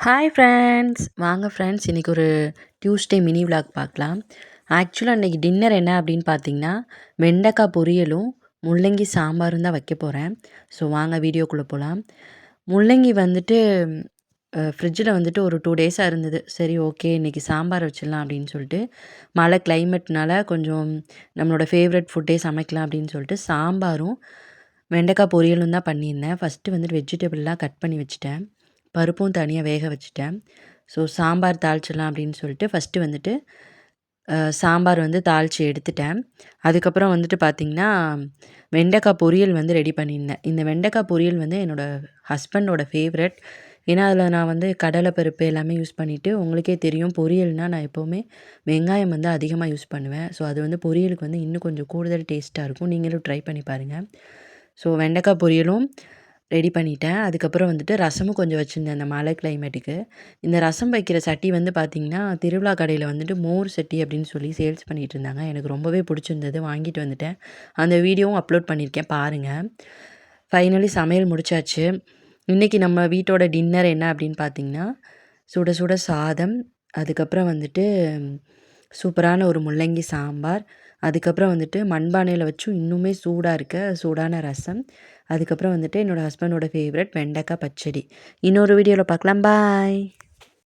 Hi friends வாங்க friends இன்றைக்கி ஒரு டியூஸ்டே மினி விளாக் பார்க்கலாம் ஆக்சுவலாக இன்றைக்கி டின்னர் என்ன அப்படின்னு பார்த்தீங்கன்னா வெண்டைக்காய் பொரியலும் முள்ளங்கி சாம்பாரும் தான் வைக்க போகிறேன் ஸோ வாங்க வீடியோக்குள்ளே போகலாம் முள்ளங்கி வந்துட்டு ஃப்ரிட்ஜில் வந்துட்டு ஒரு டூ டேஸாக இருந்தது. சரி ஓகே இன்றைக்கி சாம்பார் வச்சிடலாம் அப்படின்னு சொல்லிட்டு மழை கிளைமேட்னால கொஞ்சம் நம்மளோட ஃபேவரட் ஃபுட்டே சமைக்கலாம் அப்படின்னு சொல்லிட்டு சாம்பாரும் வெண்டைக்காய் பொரியலும் தான் பண்ணியிருந்தேன். ஃபஸ்ட்டு வந்துட்டு வெஜிடபிள்லாம் கட் பண்ணி வச்சுட்டேன். பருப்பும் தனியாக வேக வச்சுட்டேன். ஸோ சாம்பார் தாளிச்சிடலாம் அப்படின்னு சொல்லிட்டு ஃபஸ்ட்டு வந்துட்டு சாம்பார் வந்து தாளித்து எடுத்துட்டேன். அதுக்கப்புறம் வந்துட்டு பார்த்திங்கன்னா வெண்டைக்காய் பொரியல் வந்து ரெடி பண்ணியிருந்தேன். இந்த வெண்டைக்காய் பொரியல் வந்து என்னோடய ஹஸ்பண்டோட ஃபேவரட் ஏன்னா அதில் நான் வந்து கடலை பருப்பு எல்லாமே யூஸ் பண்ணிவிட்டு உங்களுக்கே தெரியும் பொரியல்னால் நான் எப்போவுமே வெங்காயம் வந்து அதிகமாக யூஸ் பண்ணுவேன். ஸோ அது வந்து பொரியலுக்கு வந்து இன்னும் கொஞ்சம் கூடுதல் டேஸ்ட்டாக இருக்கும். நீங்களும் ட்ரை பண்ணி பாருங்கள் ஸோ வெண்டைக்காய் பொரியலும் ரெடி பண்ணிட்டேன். அதுக்கப்புறம் வந்துட்டு ரசமும் கொஞ்சம் வச்சுருந்தேன் அந்த மழை கிளைமேட்டுக்கு இந்த ரசம் வைக்கிற சட்டி வந்து பார்த்திங்கன்னா திருவிழா கடையில் வந்துட்டு மோர் சட்டி அப்படின்னு சொல்லி சேல்ஸ் பண்ணிகிட்டு இருந்தாங்க. எனக்கு ரொம்பவே பிடிச்சிருந்தது. வாங்கிட்டு வந்துட்டேன். அந்த வீடியோவும் அப்லோட் பண்ணியிருக்கேன் பாருங்கள் ஃபைனலி சமையல் முடிச்சாச்சு. இன்றைக்கி நம்ம வீட்டோட டின்னர் என்ன அப்படின்னு பார்த்திங்கன்னா சுட சுட சாதம் அதுக்கப்புறம் வந்துட்டு சூப்பரான ஒரு முள்ளங்கி சாம்பார். அதுக்கப்புறம் வந்துட்டு மண்பானையில் வச்சும் இன்னுமே சூடாக இருக்க சூடான ரசம். அதுக்கப்புறம் வந்துட்டு என்னோடய ஹஸ்பண்டோட ஃபேவரட் வெண்டைக்காய் பச்சடி. இன்னொரு வீடியோவில் பார்க்கலாம். பாய்